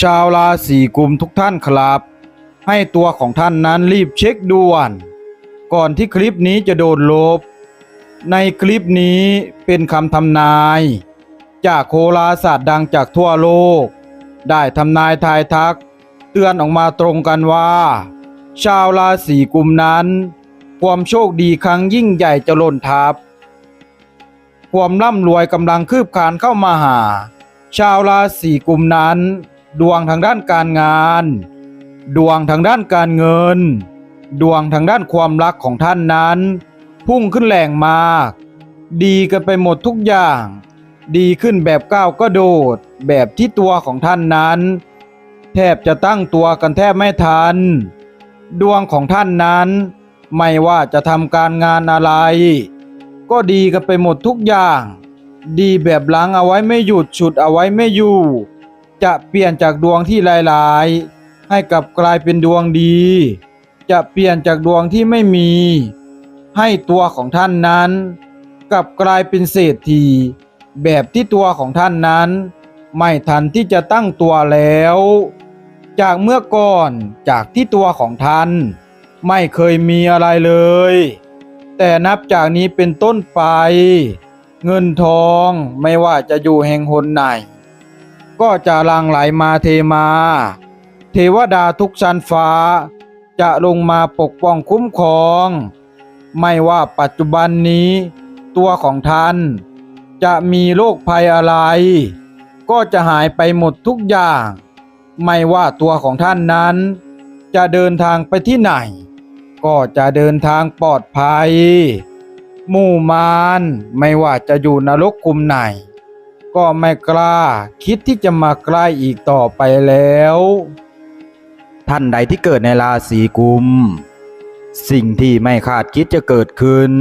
ชาวราศีกุมทุกท่านครับ ให้ตัวของท่านนั้นรีบเช็คด่วน ก่อนที่คลิปนี้จะโดนลบ ในคลิปนี้เป็นคำทำนาย จากโหราศาสตร์ดังจากทั่วโลก ได้ทำนายทายทัก เตือนออกมาตรงกันว่า ชาวราศีกุมนั้น ความโชคดีครั้งยิ่งใหญ่จะล่นทับ ความร่ำรวยกำลังคืบคลานเข้ามาหา ชาวราศีกุมนั้น ดวงทางด้านการงาน ดวงทางด้านการเงิน ดวงทางด้านความรักของท่านนั้น พุ่งขึ้นแรงมาก ดีกันไปหมดทุกอย่าง ดีขึ้นแบบก้าวก็โดด แบบที่ตัวของท่านนั้น แทบจะตั้งตัวกันแทบไม่ทัน ดวงของท่านนั้น ไม่ว่าจะทำการงานอะไร ก็ดีกันไปหมดทุกอย่าง ดีแบบล้างเอาไว้ไม่หยุดฉุดเอาไว้ไม่อยู่ จะเปลี่ยนจากดวงที่ลายๆให้กลับกลายเป็นดวงดี จะเปลี่ยนจากดวงที่ไม่มี ให้ตัวของท่านนั้น กลับกลายเป็นเศรษฐีแบบที่ตัวของท่านนั้น ไม่ทันที่จะตั้งตัวแล้ว จากเมื่อก่อนจากที่ตัวของท่าน ไม่เคยมีอะไรเลย แต่นับจากนี้เป็นต้นไป เงินทองไม่ว่าจะอยู่แห่งหนไหน ก็จะหลังไหลมาเทมา เทวดาทุกชั้นฟ้า จะลงมาปกป้องคุ้มครอง ไม่ว่าปัจจุบันนี้ ตัวของท่าน จะมีโรคภัยอะไร ก็จะหายไปหมดทุกอย่าง ไม่ว่าตัวของท่านนั้น จะเดินทางไปที่ไหน ก็จะเดินทางปลอดภัยหมู่มารไม่ว่าจะอยู่นรกคุมไหน ก็ไม่กล้า คิดที่จะมาใกล้อีกต่อไปแล้ว ท่านใดที่เกิดในราศีกุม สิ่งที่ไม่คาดคิดจะเกิดขึ้น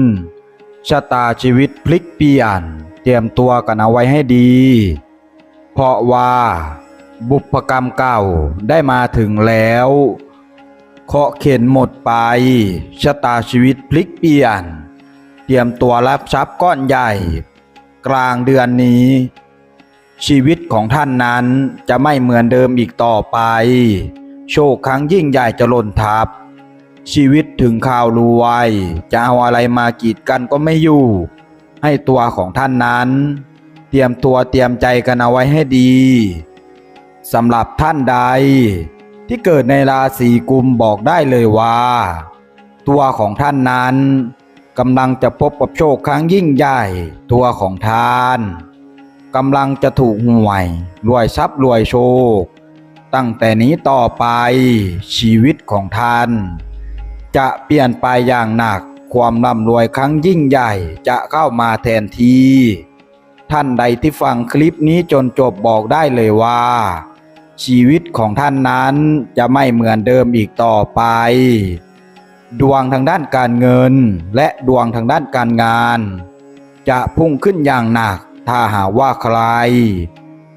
ชะตาชีวิตพลิกเปลี่ยน เตรียมตัวกันเอาไว้ให้ดี เพราะว่าบุพกรรมเก่าได้มาถึงแล้วเคาะเข็นหมดไป ชะตาชีวิตพลิกเปลี่ยน เตรียมตัวรับทรัพย์ก้อนใหญ่ กลางเดือนนี้ ชีวิตของท่านนั้นจะไม่เหมือนเดิมอีกต่อไป โชคครั้งยิ่งใหญ่จะล่นทับ ชีวิตถึงข่าวรวย จะเอาอะไรมากีดกันก็ไม่อยู่ ให้ตัวของท่านนั้น เตรียมตัวเตรียมใจกันเอาไว้ให้ดีสำหรับท่านใด ที่เกิดในราศีกุมบอกได้เลยว่า ตัวของท่านนั้น กำลังจะพบกับโชคครั้งยิ่งใหญ่ตัวของท่านกำลังจะถูกหวยรวยทรัพย์รวยโชค ตั้งแต่นี้ต่อไปชีวิตของท่าน จะเปลี่ยนไปอย่างหนักความร่ำรวยครั้งยิ่งใหญ่จะเข้ามาแทนที่ท่านใดที่ฟังคลิปนี้จนจบบอกได้เลยว่า ชีวิตของท่านนั้นจะไม่เหมือนเดิมอีกต่อไป ดวงทางด้านการเงิน และดวงทางด้านการงาน จะพุ่งขึ้นอย่างหนักถ้าหากว่าใคร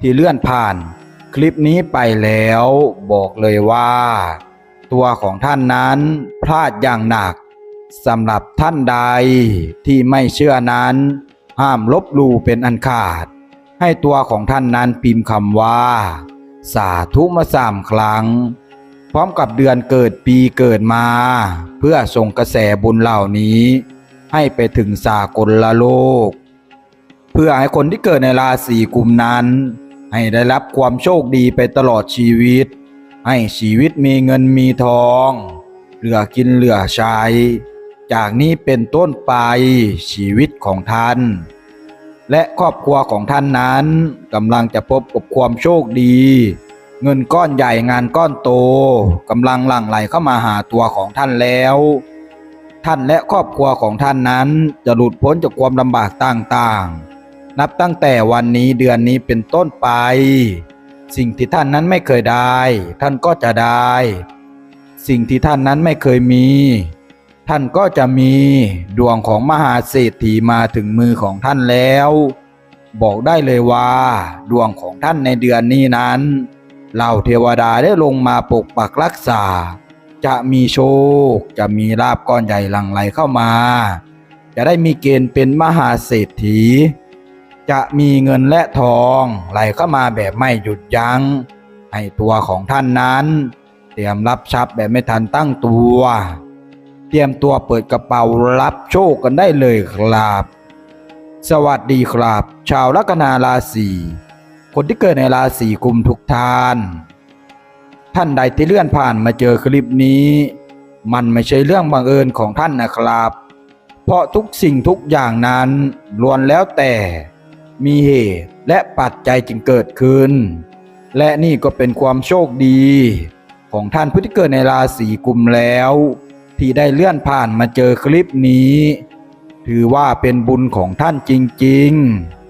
ที่เลื่อนผ่านคลิปนี้ไปแล้วบอกเลยว่า ตัวของท่านนั้นพลาดอย่างหนักสำหรับท่านใดที่ไม่เชื่อนั้น ห้ามลบลู่เป็นอันขาด ให้ตัวของท่านนั้นพิมพ์คำว่า สาธุมาสามครั้ง ร้อมกับเดือนเกิดปีเกิดมา เพื่อส่งกระแสบุญเหล่านี้ ให้ไปถึงสากลละโลก เพื่อให้คนที่เกิดในราศีกุมนั้น ให้ได้รับความโชคดีไปตลอดชีวิต ให้ชีวิตมีเงินมีทอง เหลือกินเหลือใช้ จากนี้เป็นต้นไปชีวิตของท่าน และครอบครัวของท่านนั้นกำลังจะพบกับความโชคดี เงินก้อนใหญ่งานก้อนโตกำลังหลั่งไหลเข้ามาหาตัวของท่านแล้ว ท่านและครอบครัวของท่านนั้นจะหลุดพ้นจากความลำบากต่างๆ นับตั้งแต่วันนี้เดือนนี้เป็นต้นไป สิ่งที่ท่านนั้นไม่เคยได้ ท่านก็จะได้ สิ่งที่ท่านนั้นไม่เคยมี ท่านก็จะมีดวงของมหาเศรษฐีมาถึงมือของท่านแล้ว บอกได้เลยว่า ดวงของท่านในเดือนนี้นั้น เหล่าเทวดาได้ลงมาปกปักรักษา จะมีโชค จะมีลาบก้อนใหญ่หลั่งไหลเข้ามา จะได้มีเกณฑ์เป็นมหาเศรษฐี จะมีเงินและทองไหลเข้ามาแบบไม่หยุดยัง้งให้ตัวของท่านนั้น เตรียมรับทรัพย์แบบไม่ทันตั้งตัว เตรียมตัวเปิดกระเป๋ารับโชคกันได้เลยครับ สวัสดีครับ ชาวลัคนาราศี คนที่เกิดในราศีกุมทุกท่าน ท่านใดที่เลื่อนผ่านมาเจอคลิปนี้ มันไม่ใช่เรื่องบังเอิญของท่านนะครับ เพราะทุกสิ่งทุกอย่างนั้นล้วนแล้วแต่มีเหตุและปัจจัยจึงเกิดขึ้น และนี่ก็เป็นความโชคดี ของท่านผู้ที่เกิดในราศีกุมแล้ว ที่ได้เลื่อนผ่านมาเจอคลิปนี้ ถือว่าเป็นบุญของท่านจริง ๆ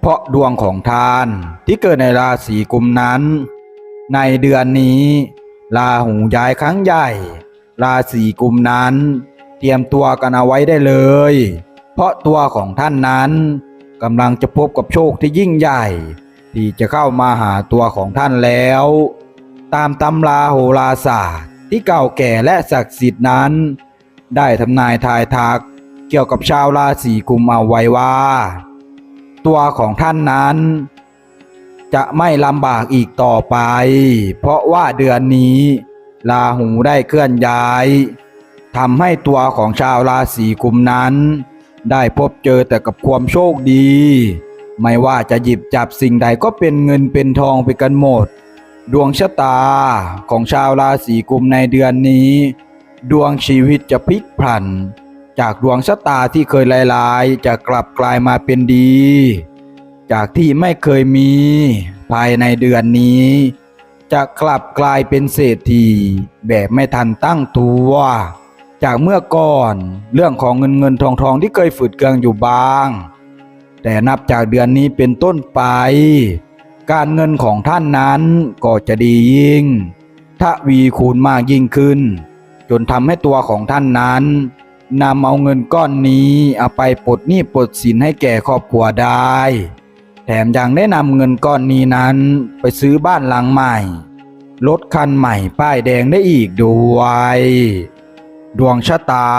เพราะดวงของท่านที่เกิดในราศีกุมนั้น ในเดือนนี้ลาหูย้ายครั้งใหญ่ ราศีกุมนั้น เตรียมตัวกันเอาไว้ได้เลย เพราะตัวของท่านนั้นกำลังจะพบกับโชคที่ยิ่งใหญ่ ที่จะเข้ามาหาตัวของท่านแล้ว ตามตำราโหราศาสตร์ที่เก่าแก่และศักดิ์สิทธิ์นั้น ได้ทำนายทายทักเกี่ยวกับชาวราศีกุมเอาไว้ว่า ตัวของท่านนั้น จะไม่ลำบากอีกต่อไป เพราะว่าเดือนนี้ลาหูได้เคลื่อนย้ายทำให้ตัวของชาวราศีกุมนั้น ได้พบเจอแต่กับความโชคดี ไม่ว่าจะหยิบจับสิ่งใดก็เป็นเงินเป็นทองไปกันหมด ดวงชะตาของชาวราศีกุมในเดือนนี้ ดวงชีวิตจะพลิกผัน จากดวงชะตาที่เคยลายๆ จะกลับกลายมาเป็นดี จากที่ไม่เคยมี ภายในเดือนนี้ จะกลับกลายเป็นเศรษฐีแบบไม่ทันตั้งตัว จากเมื่อก่อนเรื่องของเงินเงินทองทองที่เคยฝืดเคืองอยู่บ้าง แต่นับจากเดือนนี้เป็นต้นไป การเงินของท่านนั้นก็จะดียิ่งทวีคูณมากยิ่งขึ้น จนทำให้ตัวของท่านนั้น นำเอาเงินก้อนนี้เอาไปปลดหนี้ปลดสินให้แก่ครอบครัวได้ แถมยังได้นำเงินก้อนนี้นั้นไปซื้อบ้านหลังใหม่ รถคันใหม่ป้ายแดงได้อีกด้วย ดวงชะตา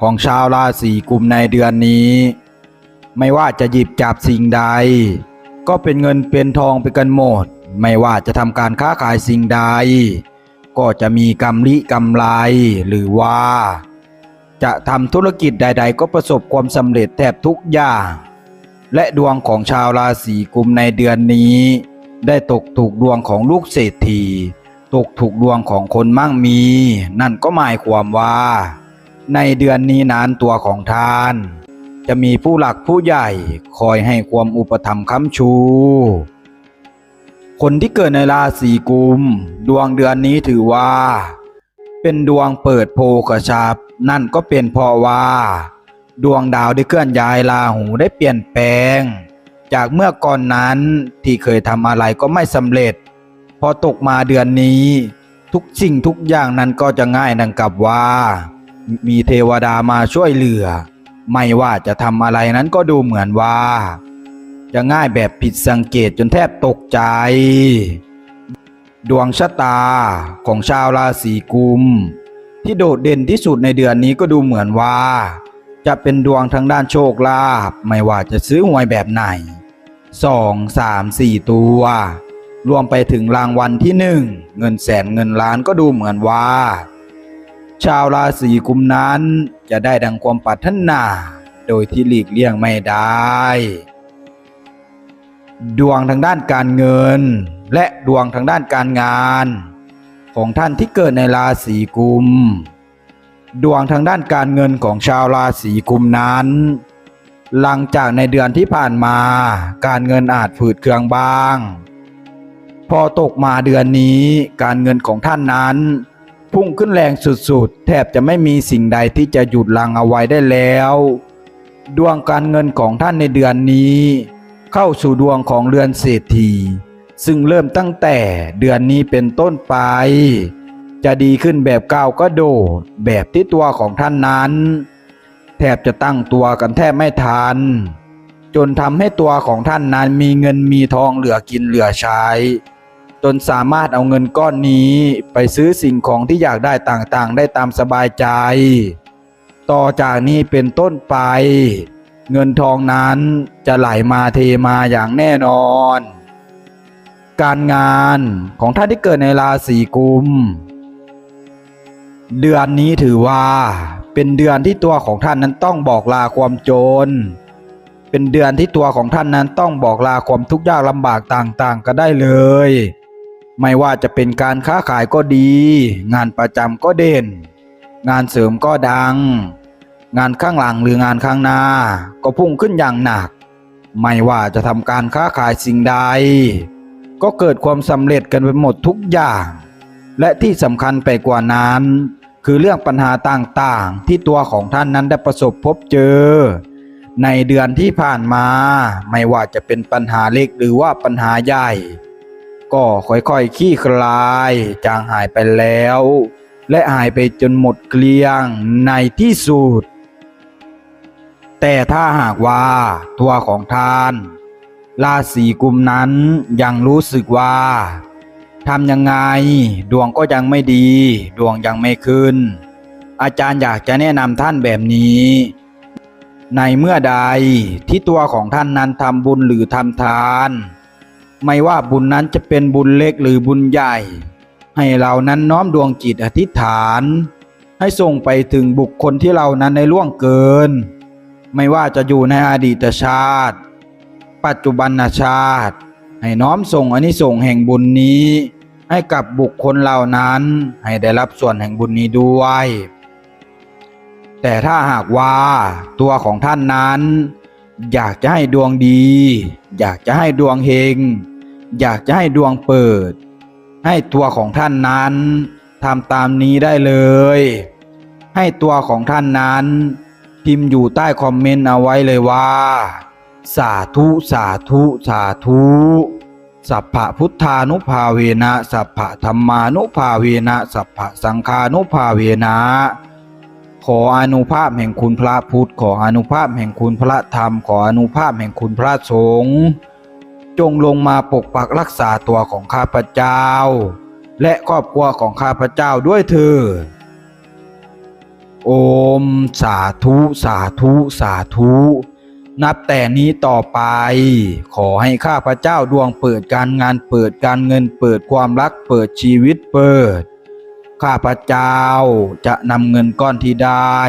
ของชาวราศีกุมในเดือนนี้ ไม่ว่าจะหยิบจับสิ่งใด ก็เป็นเงินเป็นทองไปกันหมด ไม่ว่าจะทำการค้าขายสิ่งใด ก็จะมีกำลิกำไรหรือว่า จะทำธุรกิจใด ๆ ก็ประสบความสำเร็จแทบทุกอย่างและดวงของชาวราศีกุมในเดือนนี้ ได้ตกถูกดวงของลูกเศรษฐี ตกถูกดวงของคนมั่งมี นั่นก็หมายความว่า ในเดือนนี้นั้นตัวของท่าน จะมีผู้หลักผู้ใหญ่คอยให้ความอุปถัมภ์ค้ำชู คนที่เกิดในราศีกุม ดวงเดือนนี้ถือว่า เป็นดวงเปิดโพกชับนั่นก็เป็นเพราะว่า ดวงดาวได้เคลื่อนย้ายราหูได้เปลี่ยนแปลง จากเมื่อก่อนนั้นที่เคยทำอะไรก็ไม่สำเร็จ พอตกมาเดือนนี้ ทุกสิ่งทุกอย่างนั้นก็จะง่ายดังกับว่า มีเทวดามาช่วยเหลือ ไม่ว่าจะทำอะไรนั้นก็ดูเหมือนว่า จะง่ายแบบผิดสังเกตจนแทบตกใจ ดวงชะตาของชาวราศีกุม ที่โดดเด่นที่สุดในเดือนนี้ก็ดูเหมือนว่า จะเป็นดวงทางด้านโชคลาภไม่ว่าจะซื้อหวยแบบไหนสองสามสี่ตัว รวมไปถึงรางวัลที่หนึ่งเงินแสนเงินล้านก็ดูเหมือนว่า ชาวราศีกุมนั้นจะได้ดังความปรารถนา โดยที่หลีกเลี่ยงไม่ได้ ดวงทางด้านการเงิน และดวงทางด้านการงาน ของท่านที่เกิดในราศีกุม ดวงทางด้านการเงินของชาวราศีกุมนั้น หลังจากในเดือนที่ผ่านมา การเงินอาจฝืดเคืองบ้าง พอตกมาเดือนนี้การเงินของท่านนั้นพุ่งขึ้นแรงสุดๆ แทบจะไม่มีสิ่งใดที่จะหยุดลังเอาไว้ได้แล้ว ดวงการเงินของท่านในเดือนนี้ เข้าสู่ดวงของเรือนเศรษฐี ซึ่งเริ่มตั้งแต่เดือนนี้เป็นต้นไป จะดีขึ้นแบบก้าวก็โดดแบบที่ตัวของท่านนั้น แทบจะตั้งตัวกันแทบไม่ทัน จนทำให้ตัวของท่านนั้นมีเงินมีทองเหลือกินเหลือใช้ จนสามารถเอาเงินก้อนนี้ไปซื้อสิ่งของที่อยากได้ต่างๆ ได้ตามสบายใจ ต่อจากนี้เป็นต้นไป เงินทองนั้นจะไหลมาเทมาอย่างแน่นอน การงานของท่านที่เกิดในราศีกุม เดือนนี้ถือว่าเป็นเดือนที่ตัวของท่านนั้นต้องบอกลาความจน เป็นเดือนที่ตัวของท่านนั้นต้องบอกลาความทุกข์ยากลำบากต่างๆ ก็ได้เลย ไม่ว่าจะเป็นการค้าขายก็ดี งานประจำก็เด่น งานเสริมก็ดัง งานข้างหลังหรืองานข้างหน้า ก็พุ่งขึ้นอย่างหนัก ไม่ว่าจะทำการค้าขายสิ่งใด ก็เกิดความสำเร็จกันไปหมดทุกอย่าง และที่สำคัญไปกว่านั้น คือเรื่องปัญหาต่างๆ ที่ตัวของท่านนั้นได้ประสบพบเจอ ในเดือนที่ผ่านมา ไม่ว่าจะเป็นปัญหาเล็กหรือว่าปัญหาใหญ่ ก็ค่อยๆขี้คลายจางหายไปแล้ว และหายไปจนหมดเกลี้ยงในที่สุดแต่ถ้าหากว่าตัวของท่าน ราศีกุมนั้นยังรู้สึกว่าทำยังไงดวงก็ยังไม่ดี ดวงยังไม่ขึ้น อาจารย์อยากจะแนะนำท่านแบบนี้ ในเมื่อใดที่ตัวของท่านนั้นทำบุญหรือทำทาน ไม่ว่าบุญนั้นจะเป็นบุญเล็กหรือบุญใหญ่ ให้เรานั้นน้อมดวงจิตอธิษฐาน ให้ส่งไปถึงบุคคลที่เรานั้นในล่วงเกิน ไม่ว่าจะอยู่ในอดีตชาติ ปัจจุบันชาติ ให้น้อมส่งอานิสงส์แห่งบุญนี้ ให้กับบุคคลเหล่านั้น ให้ได้รับส่วนแห่งบุญนี้ด้วย แต่ถ้าหากว่าตัวของท่านนั้น อยากจะให้ดวงดี อยากจะให้ดวงเฮงอยากจะให้ดวงเปิด ให้ตัวของท่านนั้นทำตามนี้ได้เลย ให้ตัวของท่านนั้น พิมพ์อยู่ใต้คอมเมนต์เอาไว้เลยว่า สาธุสาธุสาธุสัพพะพุทธานุภาเวนะสัพพะธรรมานุภาเวนะสัพพะสังฆานุภาเวนะขออนุภาพแห่งคุณพระพุทธ ขออนุภาพแห่งคุณพระธรรม ขออนุภาพแห่งคุณพระสงฆ์จงลงมาปกปักรักษาตัวของข้าพเจ้า และครอบครัวของข้าพเจ้าด้วยเถิดโอม สาธุ สาธุ สาธุ นับแต่นี้ต่อไป ขอให้ข้าพเจ้าดวงเปิดการงานเปิดการเงินเปิดความรักเปิดชีวิตเปิด ข้าพเจ้าจะนำเงินก้อนที่ได้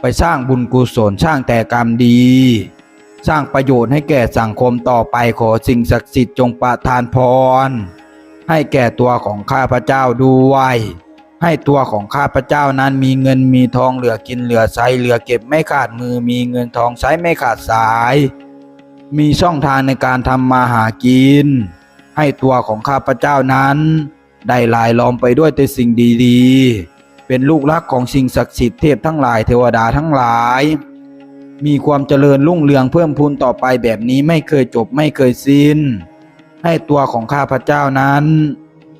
ไปสร้างบุญกุศลสร้างแต่กรรมดี สร้างประโยชน์ให้แก่สังคมต่อไปขอสิ่งศักดิ์สิทธิ์จงประทานพร ให้แก่ตัวของข้าพเจ้าด้วย ให้ตัวของข้าพเจ้านั้นมีเงินมีทองเหลือกินเหลือใช้เหลือเก็บไม่ขาดมือ มีเงินทองใช้ไม่ขาดสาย มีช่องทางในการทำมาหากิน ให้ตัวของข้าพเจ้านั้น ได้ลายล้อมไปด้วยแต่สิ่งดีๆ เป็นลูกรักของสิ่งศักดิ์สิทธิ์เทพทั้งหลายเทวดาทั้งหลาย มีความเจริญรุ่งเรืองเพิ่มพูนต่อไปแบบนี้ไม่เคยจบไม่เคยสิ้น ให้ตัวของข้าพเจ้านั้น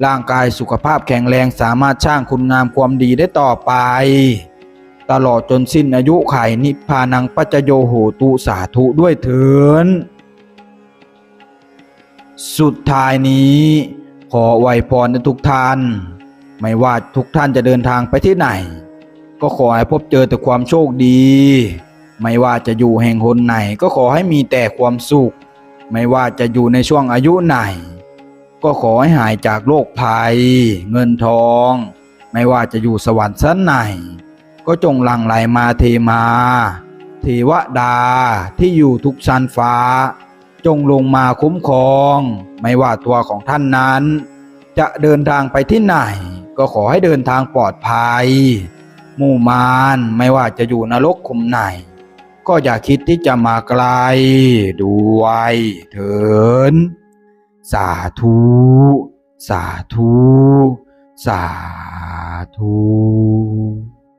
ร่างกายสุขภาพแข็งแรงสามารถสร้างคุณงามความดีได้ต่อไป ตลอดจนสิ้นอายุไขนิพพานังปัจจโยโหตุสาธุด้วยเถินสุดท้ายนี้ขอไวพรในทุกท่าน ไม่ว่าทุกท่านจะเดินทางไปที่ไหน ก็ขอให้พบเจอแต่ความโชคดี ไม่ว่าจะอยู่แห่งหนไหนก็ขอให้มีแต่ความสุข ไม่ว่าจะอยู่ในช่วงอายุไหน ก็ขอให้หายจากโรคภัย เงินทอง ไม่ว่าจะอยู่สวรรค์ชั้นไหน ก็จงหลั่งไหลมาเทมา เทวดาที่อยู่ทุกชั้นฟ้า จงลงมาคุ้มครอง ไม่ว่าตัวของท่านนั้น จะเดินทางไปที่ไหน ก็ขอให้เดินทางปลอดภัยหมู่มารไม่ว่าจะอยู่นรกคุมไหน ก็อย่าคิดที่จะมาไกลด้วยเถิน สาธุ สาธุ สาธุ